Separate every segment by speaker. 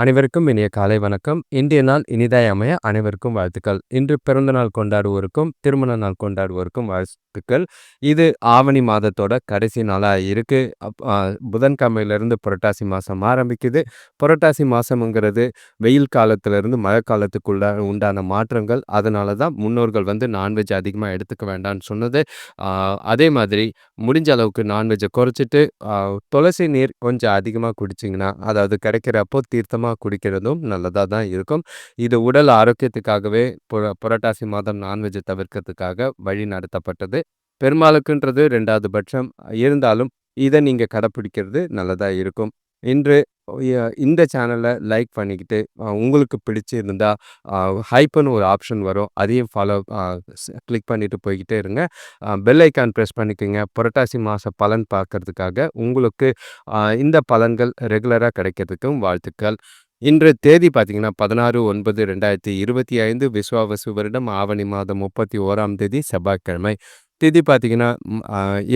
Speaker 1: அனைவருக்கும் இனிய காலை வணக்கம். இன்றைய நாள் இனிதாய் அமைய அனைவருக்கும் வாழ்த்துக்கள். இன்று பிறந்த நாள் கொண்டாடுவோருக்கும் திருமண நாள் கொண்டாடுவோருக்கும் வாழ்த்துக்கள். இது ஆவணி மாதத்தோட கடைசி நாளாக இருக்குது புதன்கிழமையிலேருந்து புரட்டாசி மாதம் ஆரம்பிக்குது. புரட்டாசி மாதம்ங்கிறது வெயில் காலத்திலேருந்து மழை காலத்துக்குள்ள உண்டான மாற்றங்கள். அதனால தான் முன்னோர்கள் வந்து நான்வெஜ் அதிகமாக எடுத்துக்க வேண்டாம்னு சொன்னது. அதே மாதிரி முடிஞ்ச அளவுக்கு நான்வெஜ்ஜை குறைச்சிட்டு துளசி நீர் கொஞ்சம் அதிகமாக குடிச்சிங்கன்னா அதாவது கிடைக்கிறப்போ தீர்த்தமாக அதிகமாக குடிக்கிறதும் நல்லதாக தான் இருக்கும். இது உடல் ஆரோக்கியத்துக்காகவே புர புரட்டாசி மாதம் நான்வெஜ்ஜை தவிர்க்கிறதுக்காக வழி நடத்தப்பட்டது. பெருமாளுக்குன்றது ரெண்டாவது பட்சம். இருந்தாலும் இதை நீங்கள் கடைப்பிடிக்கிறது நல்லதாக இருக்கும். இன்று இந்த சேனலை லைக் பண்ணிக்கிட்டு உங்களுக்கு பிடிச்சிருந்தா ஹைப்புன்னு ஒரு ஆப்ஷன் வரும். அதையும் ஃபாலோ கிளிக் பண்ணிட்டு போய்கிட்டே இருங்க. பெல் ஐக்கான் ப்ரெஸ் பண்ணிக்கோங்க. புரட்டாசி மாத பலன் பார்க்கறதுக்காக உங்களுக்கு இந்த பலன்கள் ரெகுலராக கிடைக்கிறதுக்கும் வாழ்த்துக்கள். இன்று தேதி பார்த்தீங்கன்னா பதினாறு ஒன்பது ரெண்டாயிரத்தி இருபத்தி ஐந்து விஸ்வாவசு வருடம் ஆவணி மாதம் முப்பத்தி ஓராம் தேதி செவ்வாய்க்கிழமை. திதி பார்த்தீங்கன்னா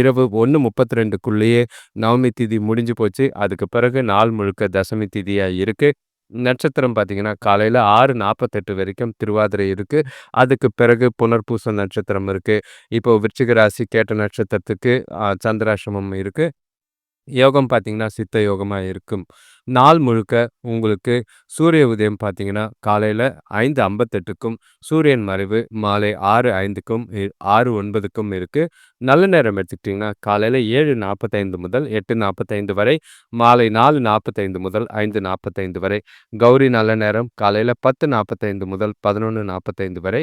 Speaker 1: இரவு ஒன்று முப்பத்தி ரெண்டுக்குள்ளேயே நவமி திதி முடிஞ்சு போச்சு. அதுக்கு பிறகு நாள் முழுக்க தசமி திதியாக இருக்குது நட்சத்திரம் பார்த்தீங்கன்னா காலையில் ஆறு நாற்பத்தெட்டு வரைக்கும் திருவாதிரை இருக்குது அதுக்கு பிறகு புனர்பூச நட்சத்திரம் இருக்குது இப்போ விருச்சிக ராசி கேட்ட நட்சத்திரத்துக்கு சந்திராசிரமம் இருக்குது யோகம் பார்த்தீங்கன்னா சித்த யோகமாக இருக்கும். நாள் முழுக்க உங்களுக்கு சூரிய உதயம் பார்த்தீங்கன்னா காலையில் ஐந்து ஐம்பத்தெட்டுக்கும் சூரியன் மறைவு மாலை ஆறு ஐந்துக்கும் ஆறு ஒன்பதுக்கும் இருக்குது நல்ல நேரம் எடுத்துக்கிட்டிங்கன்னா காலையில் ஏழு நாற்பத்தைந்து முதல் எட்டு நாற்பத்தைந்து வரை மாலை நாலு நாற்பத்தைந்து முதல் ஐந்து நாற்பத்தைந்து வரை. கௌரி நல்ல நேரம் காலையில் பத்து நாற்பத்தைந்து முதல் பதினொன்று நாற்பத்தைந்து வரை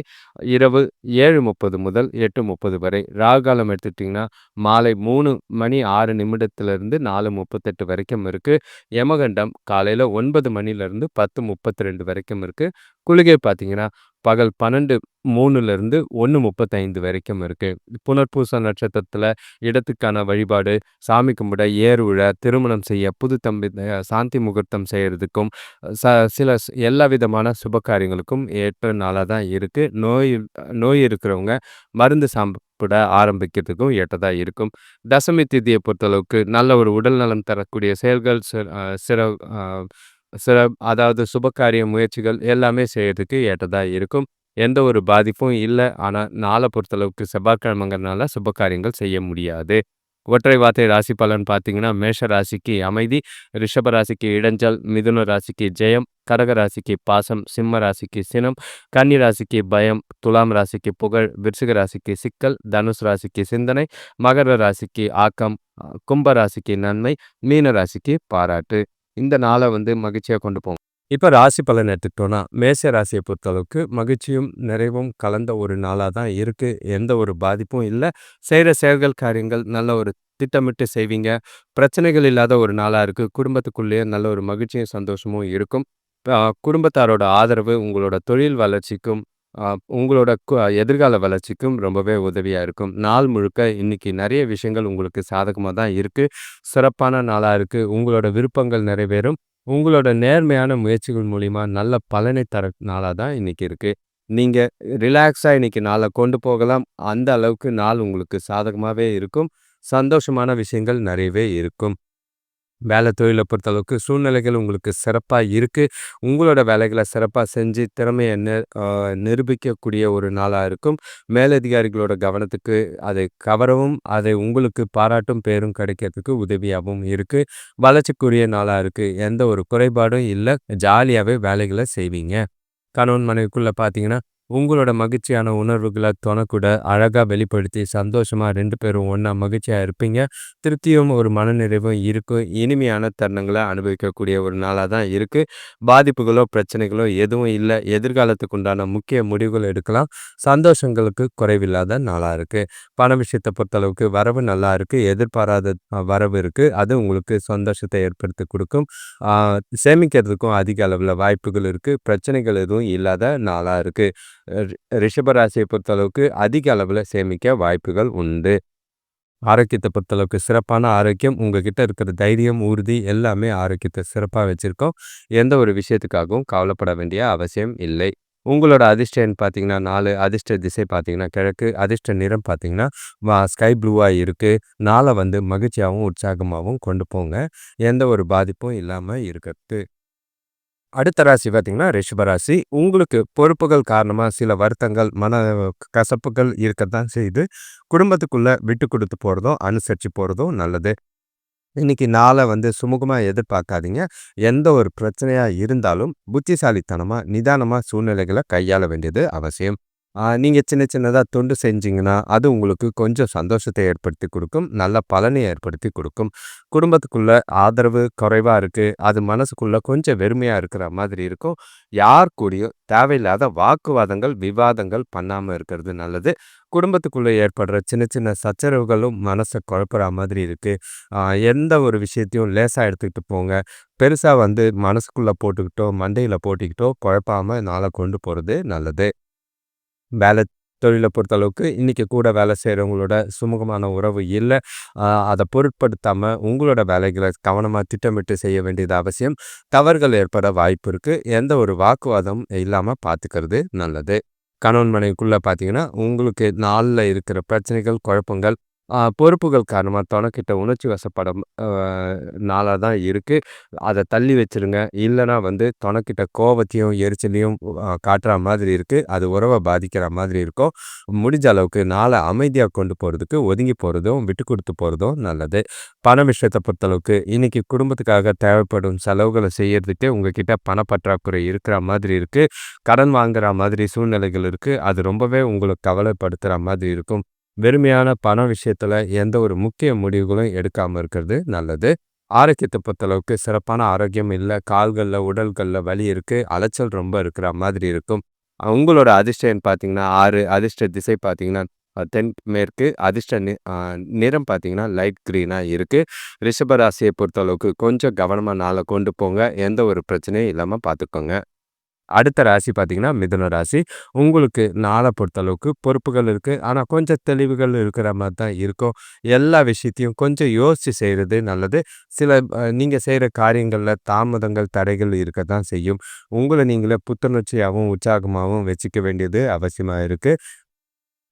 Speaker 1: இரவு ஏழு முப்பது முதல் எட்டு முப்பது வரை. ராகாலம் எடுத்துக்கிட்டிங்கன்னா மாலை மூணு மணி ஆறு நிமிடத்துலேருந்து நாலு முப்பத்தெட்டு வரைக்கும் இருக்குது யமக மகண்டம் காலையில் ஒன்பது மணிலேருந்து பத்து முப்பத்தி ரெண்டு வரைக்கும் இருக்குது குளிகை பார்த்தீங்கன்னா பகல் பன்னெண்டு மூணுலேருந்து ஒன்று முப்பத்தைந்து வரைக்கும் இருக்குது புனர்பூச நட்சத்திரத்தில் இடத்துக்கான வழிபாடு சாமி கும்பிட ஏர் விழ திருமணம் செய்ய புது தம்பி சாந்தி முகூர்த்தம் செய்கிறதுக்கும் ச சில எல்லா விதமான சுப காரியங்களுக்கும் ஏற்ற நாளாக தான் இருக்குது நோய் நோய் இருக்கிறவங்க மருந்து சாப்பிட ஆரம்பிக்கிறதுக்கும் ஏற்றதாக இருக்கும். தசமி திதியை பொறுத்தளவுக்கு நல்ல ஒரு உடல் நலம் தரக்கூடிய செயல்கள் சிற சில அதாவது சுபகாரிய முயற்சிகள் எல்லாமே செய்யறதுக்கு ஏற்றதாக இருக்கும். எந்த ஒரு பாதிப்பும் இல்லை. ஆனால் நாளை பொறுத்தளவுக்கு செவ்வாய்க்கிழமைங்கிறனால சுபகாரியங்கள் செய்ய முடியாது. ஒற்றை வார்த்தை ராசி பலன் பார்த்தீங்கன்னா மேஷ ராசிக்கு அமைதி ரிஷப ராசிக்கு இடைஞ்சல் மிதுன ராசிக்கு ஜெயம் கடக ராசிக்கு பாசம் சிம்ம ராசிக்கு சினம் கன்னி ராசிக்கு பயம் துலாம் ராசிக்கு புகழ் விருச்சிக ராசிக்கு சிக்கல் தனுஷ் ராசிக்கு சிந்தனை மகர ராசிக்கு ஆக்கம் கும்ப ராசிக்கு நன்மை மீன ராசிக்கு பாராட்டு. இந்த நாளை வந்து மகிழ்ச்சியாக கொண்டு போவோம். இப்போ ராசி பலன் எடுத்துக்கிட்டோன்னா மேச ராசியை பொறுத்தளவுக்கு மகிழ்ச்சியும் நிறைவும் கலந்த ஒரு நாளாக தான் இருக்குது எந்த ஒரு பாதிப்பும் இல்லை. செய்கிற செயல்கள் காரியங்கள் நல்ல ஒரு திட்டமிட்டு செய்வீங்க. பிரச்சனைகள் இல்லாத ஒரு நாளாக இருக்குது குடும்பத்துக்குள்ளேயே நல்ல ஒரு மகிழ்ச்சியும் சந்தோஷமும் இருக்கும். குடும்பத்தாரோட ஆதரவு உங்களோட தொழில் வளர்ச்சிக்கும் உங்களோட எதிர்கால வளர்ச்சிக்கும் ரொம்பவே உதவியாக இருக்கும். நாள் முழுக்க இன்னைக்கு நிறைய விஷயங்கள் உங்களுக்கு சாதகமாக தான் இருக்குது சிறப்பான நாளாக இருக்குது உங்களோட விருப்பங்கள் நிறைவேறும். உங்களோட நேர்மையான முயற்சிகள் மூலிமா நல்ல பலனை தர நாளாக தான் இன்னைக்கு இருக்குது நீங்கள் ரிலாக்ஸாக இன்னைக்கு நாளை கொண்டு போகலாம். அந்த அளவுக்கு நாள் உங்களுக்கு சாதகமாகவே இருக்கும். சந்தோஷமான விஷயங்கள் நிறையவே இருக்கும். வேலை தொழிலை பொறுத்தளவுக்கு சூழ்நிலைகள் உங்களுக்கு சிறப்பாக இருக்குது உங்களோட வேலைகளை சிறப்பாக செஞ்சு திறமையை நெ நிரூபிக்கக்கூடிய ஒரு நாளாக இருக்கும். மேலதிகாரிகளோட கவனத்துக்கு அதை கவரவும் அதை உங்களுக்கு பாராட்டும் பேரும் கிடைக்கிறதுக்கு உதவியாகவும் இருக்குது வளர்ச்சிக்குரிய நாளாக இருக்குது எந்த ஒரு குறைபாடும் இல்லை. ஜாலியாகவே வேலைகளை செய்வீங்க. கணவன் மனைவிக்குள்ளே பார்த்தீங்கன்னா உங்களோட மகிழ்ச்சியான உணர்வுகளை தொணக்கூட அழகாக வெளிப்படுத்தி சந்தோஷமாக ரெண்டு பேரும் ஒன்றா மகிழ்ச்சியாக இருப்பீங்க. திருப்தியும் ஒரு மனநிறைவும் இருக்கும் இனிமையான தருணங்களை அனுபவிக்கக்கூடிய ஒரு நாளாக தான் இருக்குது பாதிப்புகளோ பிரச்சனைகளோ எதுவும் இல்லை. எதிர்காலத்துக்கு உண்டான முக்கிய முடிவுகள் எடுக்கலாம். சந்தோஷங்களுக்கு குறைவில்லாத நாளாக இருக்குது பண விஷயத்தை பொறுத்தளவுக்கு வரவு நல்லா இருக்குது எதிர்பாராத வரவு இருக்குது அது உங்களுக்கு சந்தோஷத்தை ஏற்படுத்தி கொடுக்கும். சேமிக்கிறதுக்கும் அதிக அளவில் வாய்ப்புகள் இருக்குது பிரச்சனைகள் எதுவும் இல்லாத நாளாக இருக்குது ரிஷபராசியை பொறுத்தளவுக்கு அதிக அளவில் சேமிக்க வாய்ப்புகள் உண்டு. ஆரோக்கியத்தை பொறுத்தளவுக்கு சிறப்பான ஆரோக்கியம் உங்ககிட்ட இருக்கிற தைரியம் உறுதி எல்லாமே ஆரோக்கியத்தை சிறப்பாக வச்சுருக்கோம். எந்த ஒரு விஷயத்துக்காகவும் கவலைப்பட வேண்டிய அவசியம் இல்லை. உங்களோட அதிர்ஷ்டன்னு பார்த்தீங்கன்னா நாலு அதிர்ஷ்ட திசை பார்த்தீங்கன்னா கிழக்கு அதிர்ஷ்ட நிறம் பார்த்தீங்கன்னா வா ஸ்கை ப்ளூவாக இருக்குது நாளை வந்து மகிழ்ச்சியாகவும் உற்சாகமாகவும் கொண்டு போங்க. எந்த ஒரு பாதிப்பும் இல்லாமல் இருக்கிறது. அடுத்த ராசி பார்த்தீங்கன்னா ரிஷபராசி உங்களுக்கு பொறுப்புகள் காரணமாக சில வருத்தங்கள், மன கசப்புகள் இருக்கத்தான் செய்யுது. குடும்பத்துக்குள்ளே விட்டு கொடுத்து போகிறதும் அனுசரித்து போகிறதும் நல்லது. இன்னைக்கு நாளை வந்து சுமூகமாக எதிர்பார்க்காதீங்க. எந்த ஒரு பிரச்சனையாக இருந்தாலும் புத்திசாலித்தனமாக நிதானமாக சூழ்நிலைகளை கையாள வேண்டியது அவசியம். நீங்கள் சின்ன சின்னதாக தொண்டு செஞ்சிங்கன்னா அது உங்களுக்கு கொஞ்சம் சந்தோஷத்தை ஏற்படுத்தி கொடுக்கும் நல்ல பலனை ஏற்படுத்தி கொடுக்கும் குடும்பத்துக்குள்ளே ஆதரவு குறைவாக இருக்குது அது மனசுக்குள்ளே கொஞ்சம் வெறுமையாக இருக்கிற மாதிரி இருக்கும். யார் கூடயும் தேவையில்லாத வாக்குவாதங்கள், விவாதங்கள் பண்ணாமல் இருக்கிறது நல்லது. குடும்பத்துக்குள்ளே ஏற்படுற சின்ன சின்ன சச்சரவுகளும் மனசை குழப்புற மாதிரி இருக்குது எந்த ஒரு விஷயத்தையும் லேசாக எடுத்துக்கிட்டு போங்க. பெருசாக வந்து மனசுக்குள்ளே போட்டுக்கிட்டோ, மண்டையில் போட்டுக்கிட்டோ குழப்பாமல் நாளை கொண்டு போகிறது நல்லது. வேலை தொழிலை பொறுத்தளவுக்கு இன்றைக்கி கூட வேலை செய்கிறவங்களோட சுமூகமான உறவு இல்லை அதை பொருட்படுத்தாமல் உங்களோட வேலைகளை கவனமாக திட்டமிட்டு செய்ய வேண்டியது அவசியம். தவறுகள் ஏற்பட வாய்ப்பு இருக்குது எந்த ஒரு வாக்குவாதம் இல்லாமல் பார்த்துக்கிறது நல்லது. கணவன் மனைவிக்குள்ளே பார்த்தீங்கன்னா, உங்களுக்கு நாளில் இருக்கிற பிரச்சனைகள், குழப்பங்கள், பொறுப்புகள் காரணமாக தொணக்கிட்ட உணர்ச்சி வசப்படம் நாளாக தான் இருக்குது அதை தள்ளி வச்சுருங்க. இல்லைனா வந்து தொணக்கிட்ட கோவத்தையும், எரிச்சலையும் காட்டுற மாதிரி இருக்குது அது உறவை பாதிக்கிற மாதிரி இருக்கும். முடிஞ்ச அளவுக்கு நாளை அமைதியாக கொண்டு போகிறதுக்கு ஒதுங்கி போகிறதும் விட்டு கொடுத்து போகிறதும் நல்லது. பண விஷயத்தை பொறுத்தளவுக்கு இன்றைக்கி குடும்பத்துக்காக தேவைப்படும் செலவுகளை செய்யறதுக்கு உங்ககிட்ட பணப்பற்றாக்குறை இருக்கிற மாதிரி இருக்குது கடன் வாங்குகிற மாதிரி சூழ்நிலைகள் இருக்குது அது ரொம்பவே உங்களுக்கு கவலைப்படுத்துகிற மாதிரி இருக்கும். வெறுமையான பண விஷயத்தில் எந்த ஒரு முக்கிய முடிவுகளும் எடுக்காமல் இருக்கிறது நல்லது. ஆரோக்கியத்தை பொறுத்தளவுக்கு சிறப்பான ஆரோக்கியம் இல்லை கால்களில் உடல்களில் வலி இருக்குது அலைச்சல் ரொம்ப இருக்கிற மாதிரி இருக்கும். உங்களோட அதிர்ஷ்டம் பார்த்தீங்கன்னா ஆறு அதிர்ஷ்ட திசை பார்த்தீங்கன்னா தென் மேற்கு. அதிர்ஷ்ட நிறம் பார்த்தீங்கன்னா லைட் க்ரீனாக இருக்குது ரிஷபராசியை பொறுத்தளவுக்கு கொஞ்சம் கவனமாக நாளை கொண்டு போங்க. எந்த ஒரு பிரச்சனையும் இல்லாமல் பார்த்துக்கோங்க. அடுத்த ராசி பார்த்தீங்கன்னா மிதுன ராசி. உங்களுக்கு நாளை பொறுத்தளவுக்கு பொறுப்புகள் இருக்குது ஆனால் கொஞ்சம் தெளிவுகள் இருக்கிற மாதிரி தான் இருக்கும். எல்லா விஷயத்தையும் கொஞ்சம் யோசித்து செய்கிறது நல்லது. சில நீங்கள் செய்கிற காரியங்களில் தாமதங்கள், தடைகள் இருக்க தான் செய்யும். உங்களை நீங்களே புத்துணர்ச்சியாகவும் உற்சாகமாகவும் வச்சுக்க வேண்டியது அவசியமாக இருக்குது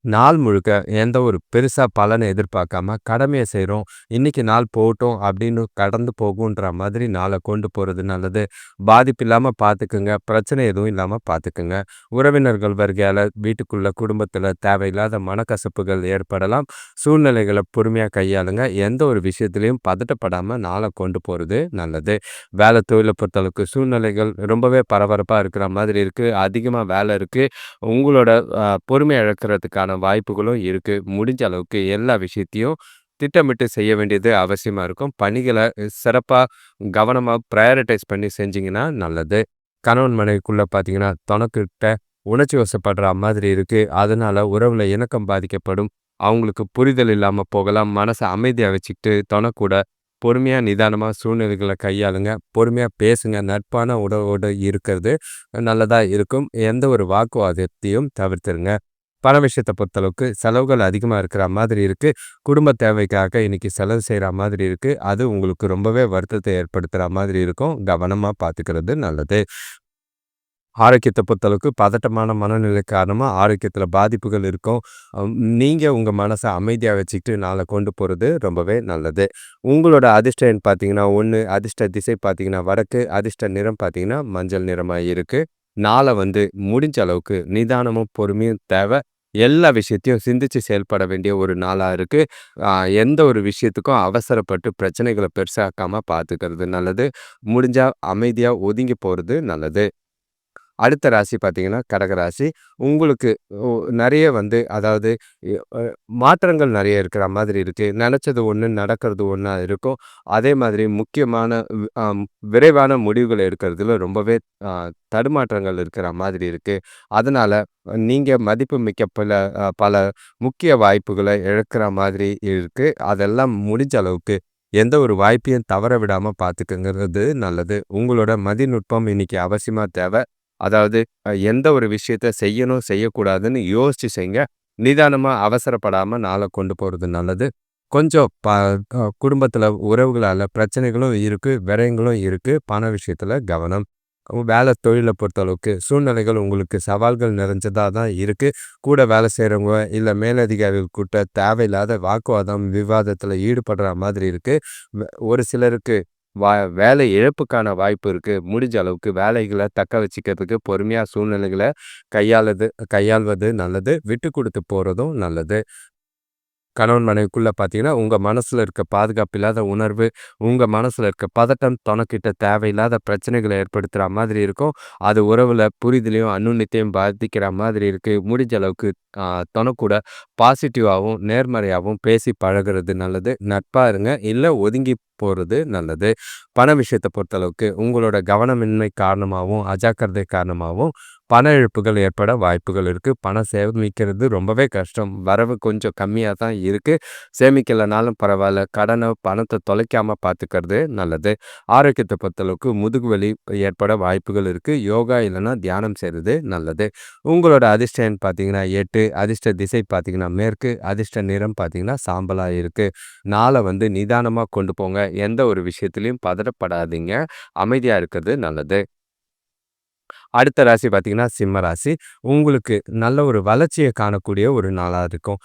Speaker 1: நாள் முழுக்க எந்த ஒரு பெருசாக பலனை எதிர்பார்க்காம கடமையை செய்கிறோம் இன்னைக்கு நாள் போகட்டும் அப்படின்னு கடந்து போகுன்ற மாதிரி நாளை கொண்டு போகிறது நல்லது. பாதிப்பு இல்லாமல் பார்த்துக்குங்க பிரச்சனை எதுவும் இல்லாமல் பார்த்துக்குங்க உறவினர்கள் வருகையால் வீட்டுக்குள்ளே குடும்பத்தில் தேவையில்லாத மனக்கசப்புகள் ஏற்படலாம். சூழ்நிலைகளை பொறுமையாக கையாளுங்க. எந்த ஒரு விஷயத்துலையும் பதட்டப்படாமல் நாளை கொண்டு போகிறது நல்லது. வேலை தொழிலை பொறுத்தளவுக்கு சூழ்நிலைகள் ரொம்பவே பரபரப்பாக இருக்கிற மாதிரி இருக்குது அதிகமாக வேலை இருக்குது உங்களோட பொறுமையை இழக்கிறதுக்கான வாய்ப்புகளும் இருக்குது முடிஞ்ச அளவுக்கு எல்லா விஷயத்தையும் திட்டமிட்டு செய்ய வேண்டியது அவசியமாக இருக்கும். பணிகளை சிறப்பாக கவனமாக ப்ரையாரிட்டைஸ் பண்ணி செஞ்சிங்கன்னா நல்லது. கணவன் மனைவிக்குள்ளே பார்த்தீங்கன்னா, தனக்கிட்ட உணர்ச்சி வசப்படுற மாதிரி இருக்குது அதனால் உறவில் இணக்கம் பாதிக்கப்படும். அவங்களுக்கு புரிதல் இல்லாமல் போகலாம். மனசை அமைதியாக வச்சுக்கிட்டு தனக்கூட பொறுமையாக நிதானமாக சூழ்நிலைகளை கையாளுங்க. பொறுமையாக பேசுங்க. நட்பான உடவோடு இருக்கிறது நல்லதாக இருக்கும். எந்த ஒரு வாக்குவாதத்தையும் தவிர்த்துருங்க. பண விஷயத்தை பொறுத்தளவுக்கு செலவுகள் அதிகமாக இருக்கிற மாதிரி இருக்குது குடும்ப தேவைக்காக இன்னைக்கு செலவு செய்கிற மாதிரி இருக்குது அது உங்களுக்கு ரொம்பவே வருத்தத்தை ஏற்படுத்துகிற மாதிரி இருக்கும். கவனமாக பார்த்துக்கிறது நல்லது. ஆரோக்கியத்தை பொறுத்தளவுக்கு பதட்டமான மனநிலை காரணமாக ஆரோக்கியத்தில் பாதிப்புகள் இருக்கும். நீங்கள் உங்கள் மனசை அமைதியாக வச்சுக்கிட்டு நாளை கொண்டு போகிறது ரொம்பவே நல்லது. உங்களோட அதிர்ஷ்ட பார்த்தீங்கன்னா ஒன்று அதிர்ஷ்ட திசை பார்த்தீங்கன்னா வடக்கு. அதிர்ஷ்ட நிறம் பார்த்தீங்கன்னா மஞ்சள் நிறமாக இருக்குது நாளை வந்து முடிஞ்ச அளவுக்கு நிதானமும், பொறுமையும் தேவை. எல்லா விஷயத்தையும் சிந்திச்சு செயல்பட வேண்டிய ஒரு நாளாக இருக்கு. எந்த ஒரு விஷயத்துக்கும் அவசரப்பட்டு பிரச்சனைகளை பெருசாக்காமல் பார்த்துக்கிறது நல்லது. முடிஞ்சால் அமைதியாக ஒதுங்கி போகிறது நல்லது. அடுத்த ராசி பார்த்தீங்கன்னா கடக ராசி. உங்களுக்கு நிறைய வந்து அதாவது மாற்றங்கள் நிறைய இருக்கிற மாதிரி இருக்குது நினச்சது ஒன்று நடக்கிறது ஒன்றா இருக்கும். அதே மாதிரி முக்கியமான விரைவான முடிவுகள் எடுக்கிறதுல ரொம்பவே தடுமாற்றங்கள் இருக்கிற மாதிரி இருக்குது அதனால் நீங்கள் மதிப்பு மிக்க பல பல முக்கிய வாய்ப்புகளை இழக்கிற மாதிரி இருக்குது அதெல்லாம் முடிஞ்ச அளவுக்கு எந்த ஒரு வாய்ப்பையும் தவற விடாமல் பார்த்துக்கங்கிறது நல்லது. உங்களோட மதிநுட்பம் இன்னைக்கு அவசியமாக தேவை. அதாவது எந்த ஒரு விஷயத்த செய்யணும், செய்யக்கூடாதுன்னு யோசிச்சு செய்ங்க. நிதானமாக அவசரப்படாமல் நாளை கொண்டு போகிறது நல்லது. கொஞ்சம் ப குடும்பத்தில் உறவுகளால் பிரச்சனைகளும் இருக்குது விரயங்களும் இருக்குது பண விஷயத்தில் கவனம். வேலை தொழிலை பொறுத்தளவுக்கு சூழ்நிலைகள் உங்களுக்கு சவால்கள் நிறைஞ்சதாக தான் இருக்குது கூட வேலை செய்கிறவங்க இல்லை மேலதிகாரிகள் கூட்ட தேவையில்லாத வாக்குவாதம், விவாதத்தில் ஈடுபடுற மாதிரி இருக்குது ஒரு சிலருக்கு வா வேலை இழப்புக்கான வாய்ப்பு இருக்குது முடிஞ்ச அளவுக்கு வேலைகளை தக்க வச்சுக்கிறதுக்கு பொறுமையாக சூழ்நிலைகளை கையாளுது கையாள்வது நல்லது விட்டு கொடுத்து போகிறதும் நல்லது கணவன் மனைவிக்குள்ளே பார்த்தீங்கன்னா, உங்கள் மனசில் இருக்க பாதுகாப்பு இல்லாத உணர்வு, உங்கள் மனசில் இருக்க பதட்டம் துணக்கிட்ட தேவையில்லாத பிரச்சனைகளை ஏற்படுத்துகிற மாதிரி இருக்கும். அது உறவில் புரிதலையும், அன்னுன்னியத்தையும் பாதிக்கிற மாதிரி இருக்குது முடிஞ்ச அளவுக்கு ஆ பாசிட்டிவாகவும் நேர்மறையாகவும் பேசி பழகுறது நல்லது. நட்பாக இருங்க. இல்லை ஒதுங்கி போகிறது நல்லது. பண விஷயத்தை பொறுத்தளவுக்கு உங்களோட கவனமின்மை காரணமாகவும், அஜாக்கிரதை காரணமாகவும் பண இழப்புகள் ஏற்பட வாய்ப்புகள் இருக்குது பணம் சேமிக்கிறது ரொம்பவே கஷ்டம். வரவு கொஞ்சம் கம்மியாக தான் இருக்குது சேமிக்கலைனாலும் பரவாயில்ல. கடனை, பணத்தை தொலைக்காமல் பார்த்துக்கிறது நல்லது. ஆரோக்கியத்தை பொறுத்தளவுக்கு முதுகு வலி ஏற்பட வாய்ப்புகள் இருக்குது யோகா இல்லைன்னா தியானம் செய்கிறது நல்லது. உங்களோட அதிர்ஷ்ட பார்த்தீங்கன்னா எட்டு அதிர்ஷ்ட திசை பார்த்தீங்கன்னா மேற்கு அதிர்ஷ்ட நிறம் பார்த்தீங்கன்னா சாம்பலாக இருக்குது நாளை வந்து நிதானமாக கொண்டு போங்க. எந்த ஒரு விஷயத்திலையும் பதறப்படாதீங்க. அமைதியாக இருக்கிறது நல்லது. அடுத்த ராசி பார்த்தீங்கன்னா சிம்ம ராசி. உங்களுக்கு நல்ல ஒரு வளர்ச்சியை காணக்கூடிய ஒரு நாளாக இருக்கும்.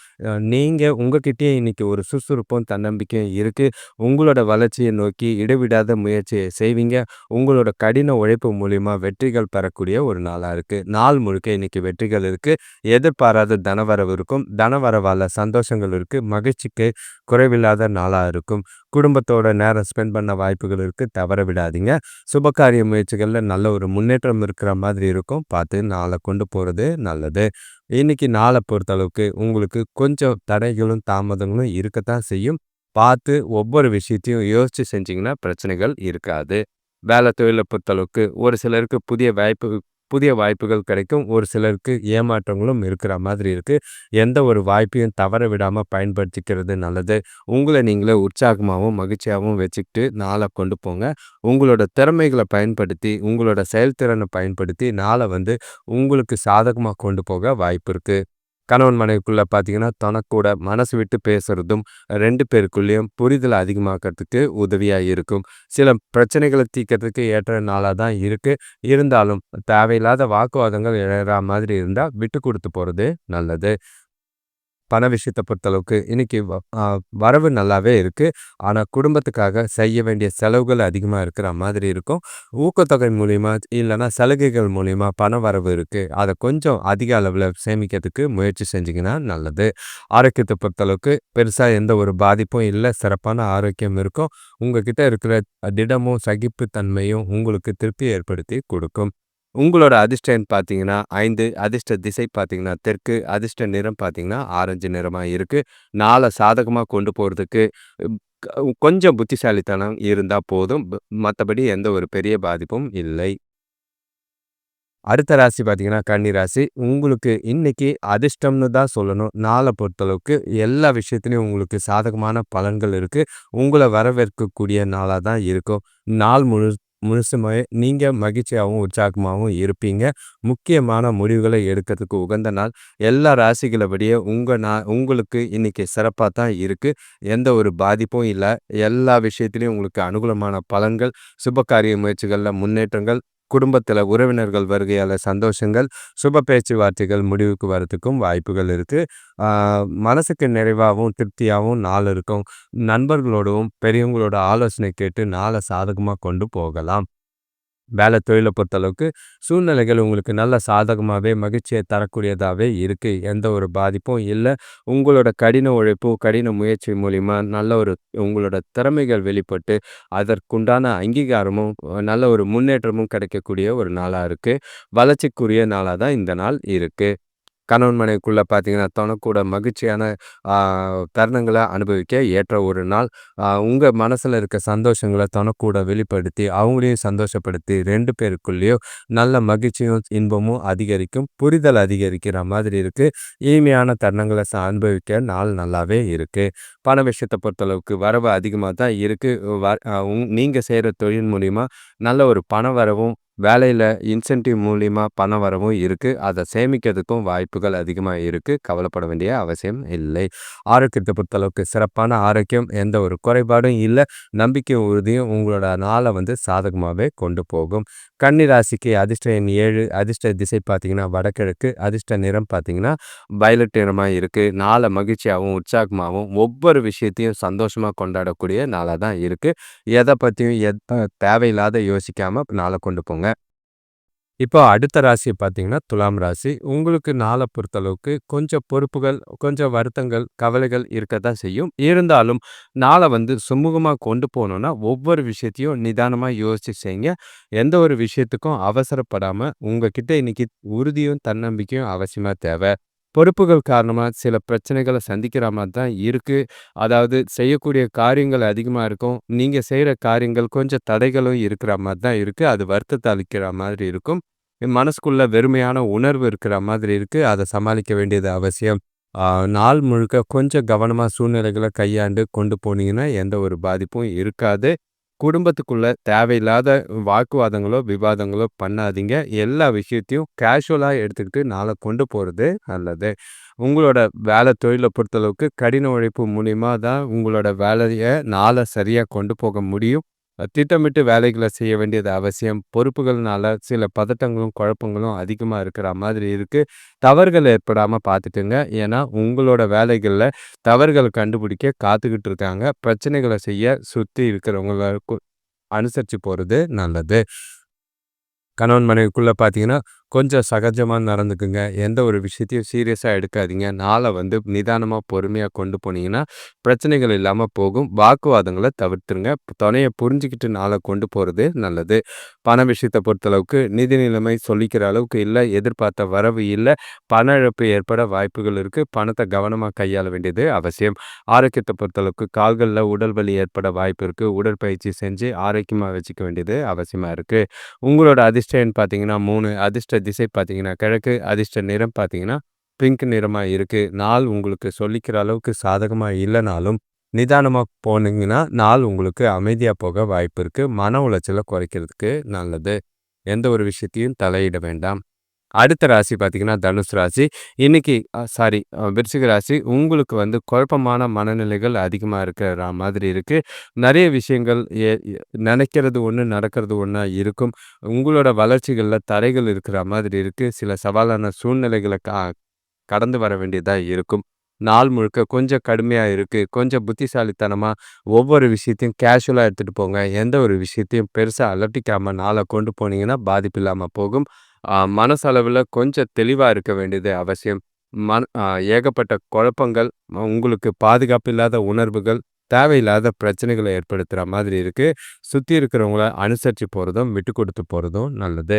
Speaker 1: நீங்கள் உங்ககிட்டயே இன்னைக்கு ஒரு சுறுசுறுப்பும், தன்னம்பிக்கையும் இருக்குது உங்களோட வளர்ச்சியை நோக்கி இடைவிடாத முயற்சியை செய்வீங்க. உங்களோட கடின உழைப்பு மூலிமா வெற்றிகள் பெறக்கூடிய ஒரு நாளாக இருக்குது நாள் முழுக்க இன்னைக்கு வெற்றிகள் இருக்குது எதிர்பாராத தனவரவு இருக்கும். தனவரவால சந்தோஷங்கள் இருக்குது மகிழ்ச்சிக்கு குறைவில்லாத நாளாக இருக்கும். குடும்பத்தோட நேரம் ஸ்பெண்ட் பண்ண வாய்ப்புகள் இருக்குது தவற விடாதீங்க. சுபகாரிய முயற்சிகளில் நல்ல ஒரு முன்னேற்றம் இருக்கிற மாதிரி இருக்கும். பார்த்து நாளை கொண்டு போகிறது நல்லது. இன்னைக்கு நாளை பொறுத்தளவுக்கு உங்களுக்கு கொஞ்சம் தடைகளும், தாமதங்களும் இருக்கத்தான் செய்யும். பார்த்து ஒவ்வொரு விஷயத்தையும் யோசித்து செஞ்சிங்கன்னா பிரச்சனைகள் இருக்காது. வேலை தொழிலை பொறுத்தளவுக்கு ஒரு சிலருக்கு புதிய வாய்ப்பு புதிய வாய்ப்புகள் கிடைக்கும். ஒரு சிலருக்கு ஏமாற்றங்களும் இருக்கிற மாதிரி இருக்கு. எந்த ஒரு வாய்ப்பையும் தவற விடாம பயன்படுத்திக்கிறது நல்லது. உங்களை நீங்களே உற்சாகமாகவும், மகிழ்ச்சியாகவும் வச்சுக்கிட்டு நாளை கொண்டு போங்க. உங்களோட திறமைகளை பயன்படுத்தி, உங்களோட செயல்திறனை பயன்படுத்தி நாளை வந்து உங்களுக்கு சாதகமாக கொண்டு போக வாய்ப்பு இருக்கு. கணவன் மனைவிக்குள்ள பார்த்தீங்கன்னா, தனக்கூட மனசு விட்டு பேசுறதும், ரெண்டு பேருக்குள்ளேயும் புரிதல் அதிகமாக்கறதுக்கு உதவியாக இருக்கும். சில பிரச்சனைகளை தீர்க்கறதுக்கு ஏற்ற நாளாக தான் இருக்குது இருந்தாலும் தேவையில்லாத வாக்குவாதங்கள் எழற மாதிரி இருந்தால் விட்டு கொடுத்து போகிறது நல்லது. பண விஷயத்தை பொறுத்தளவுக்கு இன்னைக்கு வ வரவு நல்லாவே இருக்குது ஆனால் குடும்பத்துக்காக செய்ய வேண்டிய செலவுகள் அதிகமாக இருக்கிற மாதிரி இருக்கும். ஊக்கத்தொகை மூலிமா இல்லைன்னா சலுகைகள் மூலிமா பண வரவு இருக்குது அதை கொஞ்சம் அதிக அளவில் சேமிக்கிறதுக்கு முயற்சி செஞ்சிங்கன்னா நல்லது. ஆரோக்கியத்தை பொறுத்தளவுக்கு பெருசாக எந்த ஒரு பாதிப்பும் இல்லை சிறப்பான ஆரோக்கியம் இருக்கும். உங்ககிட்ட இருக்கிற திடமும், சகிப்புத்தன்மையும் உங்களுக்கு திருப்தி ஏற்படுத்தி கொடுக்கும் உங்களோட அதிர்ஷ்டம் பார்த்தீங்கன்னா ஐந்து அதிர்ஷ்ட திசை பார்த்தீங்கன்னா தெற்கு அதிர்ஷ்ட நிறம் பார்த்தீங்கன்னா ஆரஞ்சு நிறமாக இருக்குது நாளை சாதகமாக கொண்டு போகிறதுக்கு கொஞ்சம் புத்திசாலித்தனம் இருந்தால் போதும். மற்றபடி எந்த ஒரு பெரிய பாதிப்பும் இல்லை. அடுத்த ராசி பார்த்தீங்கன்னா கன்னி ராசி. உங்களுக்கு இன்னைக்கு அதிர்ஷ்டம்னு தான் சொல்லணும். நாளை பொறுத்தளவுக்கு எல்லா விஷயத்துலையும் உங்களுக்கு சாதகமான பலன்கள் இருக்குது உங்களை வரவேற்கக்கூடிய நாளாக தான் இருக்கும். நாள் முழு முழுசுமே நீங்கள் மகிழ்ச்சியாகவும் உற்சாகமாகவும் இருப்பீங்க. முக்கியமான முடிவுகளை எடுக்கிறதுக்கு உகந்த நாள். எல்லா ராசிகளை உங்கள் உங்க நா உங்களுக்கு இன்னைக்கு சிறப்பாக தான் இருக்குது எந்த ஒரு பாதிப்பும் இல்லை எல்லா விஷயத்துலையும் உங்களுக்கு அனுகூலமான பலன்கள், சுபகாரிய முயற்சிகளில் முன்னேற்றங்கள், குடும்பத்தில் உறவினர்கள் வருகையால் சந்தோஷங்கள், சுப பேச்சுவார்த்தைகள் முடிவுக்கு வரத்துக்கும் வாய்ப்புகள் இருக்குது மனசுக்கு நிறைவாகவும் திருப்தியாகவும் நாள் இருக்கும். நண்பர்களோடவும், பெரியவங்களோட ஆலோசனை கேட்டு நாளை சாதகமாக கொண்டு போகலாம். வேலை தொழிலை பொறுத்தளவுக்கு சூழ்நிலைகள் உங்களுக்கு நல்ல சாதகமாகவே மகிழ்ச்சியை தரக்கூடியதாகவே இருக்குது எந்த ஒரு பாதிப்பும் இல்லை. உங்களோட கடின உழைப்பு, கடின முயற்சி மூலிமா நல்ல ஒரு உங்களோட திறமைகள் வெளிப்பட்டு, அதற்குண்டான அங்கீகாரமும், நல்ல ஒரு முன்னேற்றமும் கிடைக்கக்கூடிய ஒரு நாளாக இருக்குது வளர்ச்சிக்குரிய நாளாக தான் இந்த நாள் இருக்குது கணவன் மனைவிக்குள்ள பார்த்தீங்கன்னா, தனக்கூட மகிழ்ச்சியான தருணங்களை அனுபவிக்க ஏற்ற ஒரு நாள். உங்கள் மனசில் இருக்க சந்தோஷங்களை தனக்கூட வெளிப்படுத்தி, அவங்களையும் சந்தோஷப்படுத்தி ரெண்டு பேருக்குள்ளேயும் நல்ல மகிழ்ச்சியும், இன்பமும் அதிகரிக்கும். புரிதல் அதிகரிக்கிற மாதிரி இருக்குது இனிமையான தருணங்களை ச அனுபவிக்க நாள் நல்லாவே இருக்குது பண விஷயத்தை பொறுத்தளவுக்கு வரவு அதிகமாக தான் இருக்குது வ அ உங் தொழில் மூலிமா நல்ல ஒரு பண வரவும், வேலையில் இன்சென்டிவ் மூலியமாக பண வரவும் இருக்குது அதை சேமிக்கிறதுக்கும் வாய்ப்புகள் அதிகமாக இருக்குது கவலைப்பட வேண்டிய அவசியம் இல்லை. ஆரோக்கியத்தை பொறுத்தளவுக்கு சிறப்பான ஆரோக்கியம் எந்த ஒரு குறைபாடும் இல்லை. நம்பிக்கை உறுதியும் உங்களோட நாளை வந்து சாதகமாகவே கொண்டு போகும். கன்னி ராசிக்கு அதிர்ஷ்ட எண் ஏழு அதிர்ஷ்ட திசை பார்த்திங்கன்னா வடகிழக்கு அதிர்ஷ்ட நிறம் பார்த்தீங்கன்னா வயலட் நிறமாக இருக்குது நாளை மகிழ்ச்சியாகவும் உற்சாகமாகவும் ஒவ்வொரு விஷயத்தையும் சந்தோஷமாக கொண்டாடக்கூடிய நாளாக தான் இருக்குது எதை பற்றியும் எத் தேவையில்லாத யோசிக்காமல் நாளை கொண்டு போங்க. இப்போ அடுத்த ராசி பார்த்தீங்கன்னா துலாம் ராசி. உங்களுக்கு நாளை பொறுத்தளவுக்கு கொஞ்சம் பொறுப்புகள் கொஞ்சம் வருத்தங்கள் கவலைகள் இருக்க தான் செய்யும். இருந்தாலும் நாளை வந்து சுமூகமாக கொண்டு போகணுன்னா ஒவ்வொரு விஷயத்தையும் நிதானமாக யோசிச்சு செய்யுங்க. எந்த ஒரு விஷயத்துக்கும் அவசரப்படாமல் உங்ககிட்ட இன்னைக்கு உறுதியும் தன்னம்பிக்கையும் அவசியமாக தேவை. பொறுப்புகள் காரணமாக சில பிரச்சனைகளை சந்திக்கிற மாதிரி தான் இருக்குது அதாவது செய்யக்கூடிய காரியங்கள் அதிகமாக இருக்கும். நீங்கள் செய்கிற காரியங்கள் கொஞ்சம் தடைகளும் இருக்கிற மாதிரி தான் இருக்குது அது வருத்தத்தை அளிக்கிற மாதிரி இருக்கும். என் மனசுக்குள்ள வெறுமையான உணர்வு இருக்கிற மாதிரி இருக்குது அதை சமாளிக்க வேண்டியது அவசியம். நாள் முழுக்க கொஞ்சம் கவனமாக சூழ்நிலைகளை கையாண்டு கொண்டு போனீங்கன்னா எந்த ஒரு பாதிப்பும் இருக்காது. குடும்பத்துக்குள்ளே தேவையில்லாத வாக்குவாதங்களோ விவாதங்களோ பண்ணாதீங்க. எல்லா விஷயத்தையும் கேஷுவலாக எடுத்துக்கிட்டு நாளை கொண்டு போகிறது நல்லது. உங்களோட வேலை தொழிலை பொறுத்தளவுக்கு கடின உழைப்பு மூலிமா தான் உங்களோட வேலையை நாளை சரியாக கொண்டு போக முடியும். திட்டமிட்டு வேலைகளை செய்ய வேண்டியது அவசியம். பொறுப்புகள்னால சில பதட்டங்களும் குழப்பங்களும் அதிகமாக இருக்கிற மாதிரி இருக்குது தவறுகள் ஏற்படாமல் பார்த்துட்டுங்க. ஏன்னா உங்களோட வேலைகளில் தவறுகளை கண்டுபிடிக்க காத்துக்கிட்டு இருக்காங்க. பிரச்சனைகளை செய்ய சுற்றி இருக்கிறவங்களுக்கு அனுசரித்து போகிறது நல்லது. கணவன் மனைவிக்குள்ளே பார்த்தீங்கன்னா கொஞ்சம் சகஜமாக நடந்துக்குங்க. எந்த ஒரு விஷயத்தையும் சீரியஸாக எடுக்காதீங்க. நாளை வந்து நிதானமாக பொறுமையாக கொண்டு போனீங்கன்னா பிரச்சனைகள் இல்லாமல் போகும். வாக்குவாதங்களை தவிர்த்துருங்க. துணையை புரிஞ்சுக்கிட்டு நாளை கொண்டு போகிறது நல்லது. பண விஷயத்தை பொறுத்தளவுக்கு நிதி நிலைமை சொல்லிக்கிற அளவுக்கு இல்லை. எதிர்பார்த்த வரவு இல்லை. பண இழப்பு ஏற்பட வாய்ப்புகள் இருக்குது பணத்தை கவனமாக கையாள வேண்டியது அவசியம். ஆரோக்கியத்தை பொறுத்தளவுக்கு கால்களில் உடல் வலி ஏற்பட வாய்ப்பு இருக்குது உடற்பயிற்சி செஞ்சு ஆரோக்கியமாக வச்சுக்க வேண்டியது அவசியமாக இருக்குது உங்களோட அதிர்ஷ்டம்னு பார்த்தீங்கன்னா மூணு. அதிர்ஷ்ட திசை பார்த்தீங்கன்னா கிழக்கு அதிர்ஷ்ட நிறம் பார்த்தீங்கன்னா பிங்க் நிறமாக இருக்குது நாள் உங்களுக்கு சொல்லிக்கிற அளவுக்கு சாதகமாக இல்லைனாலும் நிதானமாக போனீங்கன்னா நாள் உங்களுக்கு அமைதியாக போக வாய்ப்பு இருக்குது மன உளைச்சலை குறைக்கிறதுக்கு நல்லது. எந்த ஒரு விஷயத்தையும் தலையிட வேண்டாம். அடுத்த ராசி பார்த்தீங்கன்னா தனுஷ் ராசி. இன்னைக்கு சாரி விருச்சிக ராசி. உங்களுக்கு வந்து குழப்பமான மனநிலைகள் அதிகமாக இருக்கிற மாதிரி இருக்குது நிறைய விஷயங்கள் ஏ நினைக்கிறது ஒன்று நடக்கிறது ஒன்றா இருக்கும். உங்களோட வளர்ச்சிகளில் தடைகள் இருக்கிற மாதிரி இருக்குது சில சவாலான சூழ்நிலைகளை கா கடந்து வர வேண்டியதாக இருக்கும். நாள் முழுக்க கொஞ்சம் கடுமையாக இருக்குது கொஞ்சம் புத்திசாலித்தனமாக ஒவ்வொரு விஷயத்தையும் கேஷுவலாக எடுத்துகிட்டு போங்க. எந்த ஒரு விஷயத்தையும் பெருசாக அலட்டிக்காமல் நாளை கொண்டு போனீங்கன்னா பாதிப்பு இல்லாமல் போகும். மனசளவில் கொஞ்சம் தெளிவாக இருக்க வேண்டியது அவசியம். மன ஏகப்பட்ட குழப்பங்கள் உங்களுக்கு பாதுகாப்பு இல்லாத உணர்வுகள் தேவையில்லாத பிரச்சனைகளை ஏற்படுத்துகிற மாதிரி இருக்குது சுற்றி இருக்கிறவங்கள அனுசரித்து போகிறதும் விட்டு கொடுத்து போகிறதும் நல்லது.